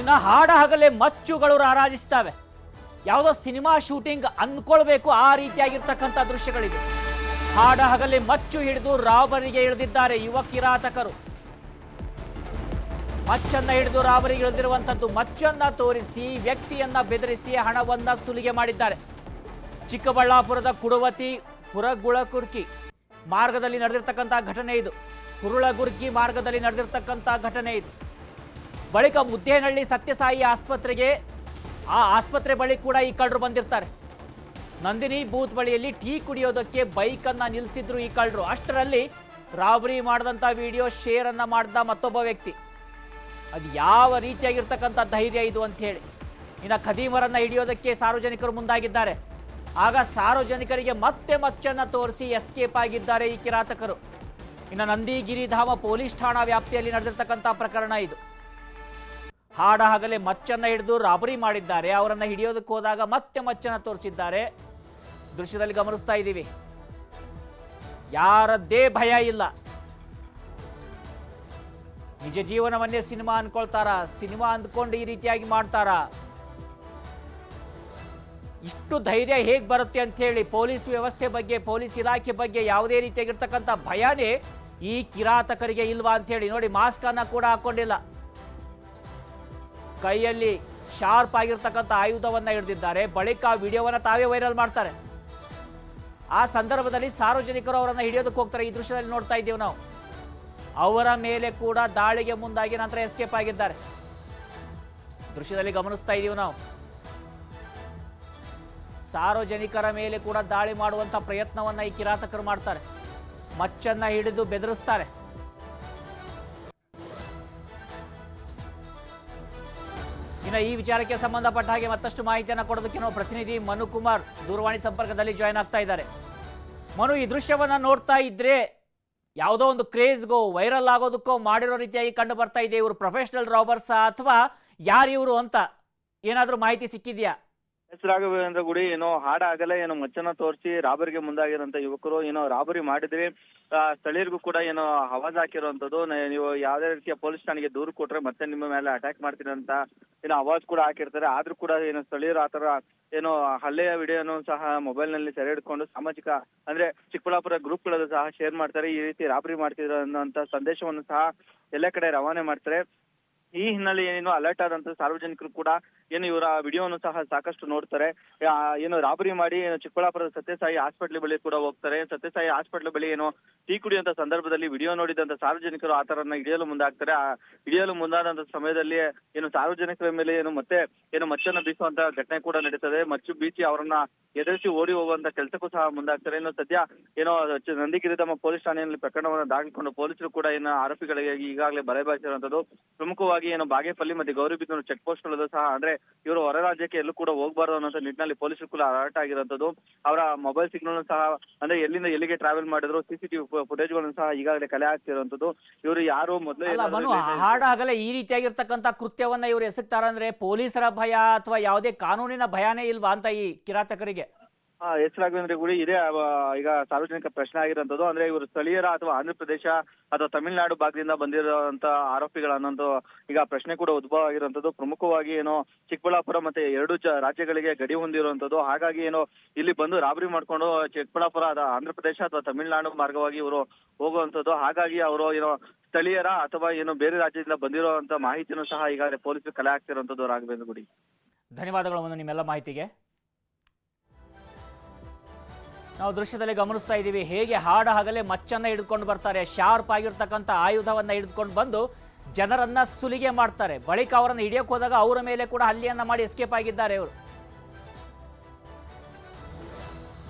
ಇನ್ನು ಹಾಡ ಹಗಲೇ ಮಚ್ಚುಗಳು ರಾರಾಜಿಸ್ತವೆ ಯಾವುದೋ ಸಿನಿಮಾ ಶೂಟಿಂಗ್ ಅಂದ್ಕೊಳ್ಬೇಕು ಆ ರೀತಿಯಾಗಿರ್ತಕ್ಕಂಥ ದೃಶ್ಯಗಳಿದೆ ಹಾಡ ಹಗಲೇ ಮಚ್ಚು ಹಿಡಿದು ರಾಬರಿಗೆ ಇಳಿದಿದ್ದಾರೆ ಯುವ ಕಿರಾತಕರು. ಮಚ್ಚನ್ನ ಹಿಡಿದು ರಾಬರಿಗೆ ಇಳಿದಿರುವಂತದ್ದು ಮಚ್ಚನ್ನ ತೋರಿಸಿ ವ್ಯಕ್ತಿಯನ್ನ ಬೆದರಿಸಿ ಹಣವನ್ನ ಸುಲಿಗೆ ಮಾಡಿದ್ದಾರೆ. ಚಿಕ್ಕಬಳ್ಳಾಪುರದ ಕುಡವತಿ ಪುರಗುಳಕುರ್ಕಿ ಮಾರ್ಗದಲ್ಲಿ ನಡೆದಿರ್ತಕ್ಕಂಥ ಘಟನೆ ಇದು. ಕುರುಳಗುರ್ಕಿ ಮಾರ್ಗದಲ್ಲಿ ನಡೆದಿರ್ತಕ್ಕಂಥ ಘಟನೆ ಇದು. ಬಳಿಕ ಮುದ್ದೇನಹಳ್ಳಿ ಸತ್ಯಸಾಯಿ ಆಸ್ಪತ್ರೆಗೆ, ಆ ಆಸ್ಪತ್ರೆ ಬಳಿ ಕೂಡ ಈ ಕಳ್ಳರು ಬಂದಿರ್ತಾರೆ. ನಂದಿನಿ ಬೂತ್ ಬಳಿಯಲ್ಲಿ ಟೀ ಕುಡಿಯೋದಕ್ಕೆ ಬೈಕನ್ನು ನಿಲ್ಲಿಸಿದ್ರು ಈ ಕಳ್ಳರು. ಅಷ್ಟರಲ್ಲಿ ರಾಬರಿ ಮಾಡಿದಂಥ ವಿಡಿಯೋ ಶೇರ್ ಅನ್ನ ಮಾಡಿದ ಮತ್ತೊಬ್ಬ ವ್ಯಕ್ತಿ. ಅದು ಯಾವ ರೀತಿಯಾಗಿರ್ತಕ್ಕಂಥ ಧೈರ್ಯ ಇದು ಅಂತ ಹೇಳಿ ಇನ್ನು ಖದೀಮರನ್ನ ಹಿಡಿಯೋದಕ್ಕೆ ಸಾರ್ವಜನಿಕರು ಮುಂದಾಗಿದ್ದಾರೆ. ಆಗ ಸಾರ್ವಜನಿಕರಿಗೆ ಮತ್ತೆ ಮಚ್ಚನ್ನು ತೋರಿಸಿ ಎಸ್ಕೇಪ್ ಆಗಿದ್ದಾರೆ ಈ ಕಿರಾತಕರು. ಇನ್ನು ನಂದಿಗಿರಿಧಾಮ ಪೊಲೀಸ್ ಠಾಣಾ ವ್ಯಾಪ್ತಿಯಲ್ಲಿ ನಡೆದಿರ್ತಕ್ಕಂಥ ಪ್ರಕರಣ ಇದು. ಹಾಡ ಹಗಲೇ ಮಚ್ಚನ್ನ ಹಿಡಿದು ರಾಬರಿ ಮಾಡಿದ್ದಾರೆ. ಅವರನ್ನ ಹಿಡಿಯೋದಕ್ಕೆ ಹೋದಾಗ ಮತ್ತೆ ಮಚ್ಚನ್ನ ತೋರಿಸಿದ್ದಾರೆ. ದೃಶ್ಯದಲ್ಲಿ ಗಮನಿಸ್ತಾ ಇದ್ದೀವಿ. ಯಾರದ್ದೇ ಭಯ ಇಲ್ಲ. ನಿಜ ಜೀವನವನ್ನೇ ಸಿನಿಮಾ ಅನ್ಕೊಳ್ತಾರ? ಸಿನಿಮಾ ಅಂದ್ಕೊಂಡು ಈ ರೀತಿಯಾಗಿ ಮಾಡ್ತಾರ? ಇಷ್ಟು ಧೈರ್ಯ ಹೇಗೆ ಬರುತ್ತೆ ಅಂತ ಹೇಳಿ ಪೊಲೀಸ್ ವ್ಯವಸ್ಥೆ ಬಗ್ಗೆ, ಪೊಲೀಸ್ ಇಲಾಖೆ ಬಗ್ಗೆ ಯಾವುದೇ ರೀತಿಯಾಗಿರ್ತಕ್ಕಂಥ ಭಯನೇ ಈ ಕಿರಾತಕರಿಗೆ ಇಲ್ವಾ ಅಂತ ಹೇಳಿ ನೋಡಿ, ಮಾಸ್ಕನ್ನು ಕೂಡ ಹಾಕೊಂಡಿಲ್ಲ. ಕೈಯಲ್ಲಿ ಶಾರ್ಪ್ ಆಗಿರ್ತಕ್ಕಂಥ ಆಯುಧವನ್ನ ಹಿಡಿದಿದ್ದಾರೆ. ಬಳಿಕ ಆ ವಿಡಿಯೋವನ್ನ ತಾವೇ ವೈರಲ್ ಮಾಡ್ತಾರೆ. ಆ ಸಂದರ್ಭದಲ್ಲಿ ಸಾರ್ವಜನಿಕರು ಅವರನ್ನು ಹಿಡಿಯೋದಕ್ಕೆ ಹೋಗ್ತಾರೆ. ಈ ದೃಶ್ಯದಲ್ಲಿ ನೋಡ್ತಾ ಇದ್ದೀವಿ ನಾವು. ಅವರ ಮೇಲೆ ಕೂಡ ದಾಳಿಗೆ ಮುಂದಾಗಿ ನಂತರ ಎಸ್ಕೇಪ್ ಆಗಿದ್ದಾರೆ. ದೃಶ್ಯದಲ್ಲಿ ಗಮನಿಸ್ತಾ ಇದ್ದೀವಿ ನಾವು. ಸಾರ್ವಜನಿಕರ ಮೇಲೆ ಕೂಡ ದಾಳಿ ಮಾಡುವಂತ ಪ್ರಯತ್ನವನ್ನ ಈ ಕಿರಾತಕರು ಮಾಡ್ತಾರೆ. ಮಚ್ಚನ್ನ ಹಿಡಿದು ಬೆದರಿಸ್ತಾರೆ. ಇನ್ನು ಈ ವಿಚಾರಕ್ಕೆ ಸಂಬಂಧಪಟ್ಟ ಹಾಗೆ ಮತ್ತಷ್ಟು ಮಾಹಿತಿಯನ್ನು ಕೊಡೋದಕ್ಕೆ ನಾವು ಪ್ರತಿನಿಧಿ ಮನು ಕುಮಾರ್ ದೂರವಾಣಿ ಸಂಪರ್ಕದಲ್ಲಿ ಜಾಯ್ನ್ ಆಗ್ತಾ ಇದ್ದಾರೆ. ಮನು, ಈ ದೃಶ್ಯವನ್ನ ನೋಡ್ತಾ ಇದ್ರೆ ಯಾವುದೋ ಒಂದು ಕ್ರೇಜ್ಗೋ ವೈರಲ್ ಆಗೋದಕ್ಕೋ ಮಾಡಿರೋ ರೀತಿಯಾಗಿ ಕಂಡು ಬರ್ತಾ ಇದೆ. ಇವರು ಪ್ರೊಫೆಷನಲ್ ರಾಬರ್ಸ್ ಅಥವಾ ಯಾರು ಇವರು ಅಂತ ಏನಾದರೂ ಮಾಹಿತಿ ಸಿಕ್ಕಿದ್ಯಾ? ರಾಘವೇಂದ್ರ ಗುಡಿ ಏನೋ ಹಾಡ ಆಗಲೇ ಏನೋ ಮಚ್ಚನ ತೋರಿಸಿ ರಾಬರಿಗೆ ಮುಂದಾಗಿರುವಂತ ಯುವಕರು ಏನೋ ರಾಬರಿ ಮಾಡಿದ್ರಿ ಸ್ಥಳೀಯರಿಗೂ ಕೂಡ ಏನೋ ಆವಾಜ್ ಹಾಕಿರುವಂತದ್ದು. ನೀವು ಯಾವ್ದೇ ರೀತಿಯ ಪೊಲೀಸ್ ಠಾಣೆಗೆ ದೂರು ಕೊಟ್ರೆ ಮತ್ತೆ ನಿಮ್ಮ ಮೇಲೆ ಅಟ್ಯಾಕ್ ಮಾಡ್ತೀರಂತ ಏನೋ ಅವಾಜ್ ಕೂಡ ಹಾಕಿರ್ತಾರೆ. ಆದ್ರೂ ಕೂಡ ಏನೋ ಸ್ಥಳೀಯರು ಆತರ ಏನೋ ಹಲ್ಲೆಯ ವಿಡಿಯೋನು ಸಹ ಮೊಬೈಲ್ನಲ್ಲಿ ಸೆರೆ ಹಿಡ್ಕೊಂಡು ಸಾಮಾಜಿಕ ಅಂದ್ರೆ ಚಿಕ್ಕಬಳ್ಳಾಪುರ ಗ್ರೂಪ್ಗಳಲ್ಲೂ ಸಹ ಶೇರ್ ಮಾಡ್ತಾರೆ. ಈ ರೀತಿ ರಾಬರಿ ಮಾಡ್ತಿದ್ರು ಅನ್ನೋಂತ ಸಂದೇಶವನ್ನು ಸಹ ಎಲ್ಲ ಕಡೆ ರವಾನೆ ಮಾಡ್ತಾರೆ. ಈ ಹಿನ್ನೆಲೆ ಏನೇನು ಅಲರ್ಟ್ ಆದಂತ ಸಾರ್ವಜನಿಕರು ಕೂಡ ಏನು ಇವರ ವಿಡಿಯೋನು ಸಹ ಸಾಕಷ್ಟು ನೋಡ್ತಾರೆ. ಏನು ರಾಬರಿ ಮಾಡಿ ಚಿಕ್ಕಬಳ್ಳಾಪುರದ ಸತ್ಯಸಾಯಿ ಹಾಸ್ಪಿಟ್ಲ್ ಬಳಿ ಕೂಡ ಹೋಗ್ತಾರೆ. ಸತ್ಯಸಾಯಿ ಹಾಸ್ಪಿಟ್ಲ್ ಬಳಿ ಏನು ಟೀ ಕುಡಿಯುವಂತ ಸಂದರ್ಭದಲ್ಲಿ ವಿಡಿಯೋ ನೋಡಿದಂತ ಸಾರ್ವಜನಿಕರು ಆತರನ್ನ ಹಿಡಿಯಲು ಮುಂದಾಗ್ತಾರೆ. ಆ ಹಿಡಿಯಲು ಮುಂದಾದಂತ ಸಮಯದಲ್ಲಿ ಏನು ಸಾರ್ವಜನಿಕರ ಮೇಲೆ ಏನು ಮತ್ತೆ ಏನು ಮಚ್ಚನ್ನು ಬೀಸುವಂತ ಘಟನೆ ಕೂಡ ನಡೀತದೆ. ಮಚ್ಚು ಬೀಸಿ ಅವರನ್ನ ಎದುರಿಸಿ ಓಡಿ ಹೋಗುವಂತ ಕೆಲಸಕ್ಕೂ ಸಹ ಮುಂದಾಗ್ತಾರೆ. ಇನ್ನು ಸದ್ಯ ಏನೋ ನಂದಿಗಿರಿ ತಮ್ಮ ಪೊಲೀಸ್ ಠಾಣೆಯಲ್ಲಿ ಪ್ರಕರಣವನ್ನು ದಾಖಲಿಕೊಂಡು ಪೊಲೀಸರು ಕೂಡ ಏನು ಆರೋಪಿಗಳಿಗೆ ಈಗಾಗಲೇ ಬಲೆ ಬಾಯಿಸಿರುವಂತದ್ದು. ಪ್ರಮುಖವಾಗಿ ಏನು ಬಾಗೇಪಲ್ಲಿ ಮತ್ತೆ ಗೌರಿಬಿದನೂರು ಚೆಕ್ ಪೋಸ್ಟ್ ಗಳಲ್ಲೂ ಸಹ ಅಂದ್ರೆ ಇವರು ಹೊರ ರಾಜ್ಯಕ್ಕೆ ಎಲ್ಲೂ ಕೂಡ ಹೋಗ್ಬಾರ್ದು ಅನ್ನೋ ನಿಟ್ಟಿನಲ್ಲಿ ಪೊಲೀಸರು ಕೂಡ ಅಲರ್ಟ್ ಆಗಿರುವಂತದ್ದು ಅವರ ಮೊಬೈಲ್ ಸಿಗ್ನಲ್ ಸಹ ಅಂದ್ರೆ ಎಲ್ಲಿಂದ ಎಲ್ಲಿಗೆ ಟ್ರಾವೆಲ್ ಮಾಡಿದ್ರು ಸಿಸಿಟಿವಿ ಫುಟೇಜ್ಗಳನ್ನು ಸಹ ಈಗಾಗಲೇ ಕಲೆ ಆಗ್ತಿರುವಂತದ್ದು ಇವರು ಯಾರು ಮೊದಲು ಹಾಡಾಗಲೇ ಈ ರೀತಿಯಾಗಿರ್ತಕ್ಕಂಥ ಕೃತ್ಯವನ್ನ ಇವರು ಎಸಗ್ತಾರಂದ್ರೆ ಪೊಲೀಸರ ಭಯ ಅಥವಾ ಯಾವುದೇ ಕಾನೂನಿನ ಭಯನೇ ಇಲ್ವಾ ಅಂತ ಈ ಕಿರಾತಕರಿಗೆ? ಹಾ ಎಸ್ ರಾಘವೇಂದ್ರ ಗುಡಿ, ಇದೇ ಈಗ ಸಾರ್ವಜನಿಕ ಪ್ರಶ್ನೆ ಆಗಿರುವಂತದ್ದು ಅಂದ್ರೆ ಇವರು ಸ್ಥಳೀಯರ ಅಥವಾ ಆಂಧ್ರ ಪ್ರದೇಶ ಅಥವಾ ತಮಿಳುನಾಡು ಭಾಗದಿಂದ ಬಂದಿರುವಂತ ಆರೋಪಿಗಳ ಅನ್ನೋದು ಈಗ ಪ್ರಶ್ನೆ ಕೂಡ ಉದ್ಭವ ಆಗಿರುವಂತದ್ದು ಪ್ರಮುಖವಾಗಿ ಏನು ಚಿಕ್ಕಬಳ್ಳಾಪುರ ಮತ್ತೆ ಎರಡು ರಾಜ್ಯಗಳಿಗೆ ಗಡಿ ಹೊಂದಿರುವಂತದ್ದು ಹಾಗಾಗಿ ಏನು ಇಲ್ಲಿ ಬಂದು ರಾಬರಿ ಮಾಡ್ಕೊಂಡು ಚಿಕ್ಕಬಳ್ಳಾಪುರ ಆಂಧ್ರಪ್ರದೇಶ ಆಂಧ್ರ ಪ್ರದೇಶ ಅಥವಾ ತಮಿಳುನಾಡು ಮಾರ್ಗವಾಗಿ ಇವರು ಹೋಗುವಂತದ್ದು ಹಾಗಾಗಿ ಅವರು ಏನೋ ಸ್ಥಳೀಯರ ಅಥವಾ ಏನು ಬೇರೆ ರಾಜ್ಯದಿಂದ ಬಂದಿರುವಂತ ಮಾಹಿತಿನೂ ಸಹ ಈಗಾಗಲೇ ಪೊಲೀಸರು ಕಲೆ ಆಗ್ತಿರುವಂತದ್ದು ರಾಘವೇಂದ್ರ ಗುಡಿ. ಧನ್ಯವಾದಗಳು ನಿಮ್ಮೆಲ್ಲ ಮಾಹಿತಿಗೆ. ನಾವು ದೃಶ್ಯದಲ್ಲಿ ಗಮನಿಸ್ತಾ ಇದ್ದೀವಿ. ಹೇಗೆ ಹಾಡ ಹಗಲೇ ಮಚ್ಚನ್ನ ಹಿಡ್ಕೊಂಡು ಬರ್ತಾರೆ, ಶಾರ್ಪ್ ಆಗಿರ್ತಕ್ಕಂಥ ಆಯುಧವನ್ನ ಹಿಡಿದುಕೊಂಡು ಬಂದು ಜನರನ್ನ ಸುಲಿಗೆ ಮಾಡ್ತಾರೆ. ಬಳಿಕ ಅವರನ್ನು ಹಿಡಿಯಕ್ಕೆ ಹೋದಾಗ ಅವರ ಮೇಲೆ ಕೂಡ ಹಲ್ಲೆಯನ್ನ ಮಾಡಿ ಎಸ್ಕೇಪ್ ಆಗಿದ್ದಾರೆ ಇವರು.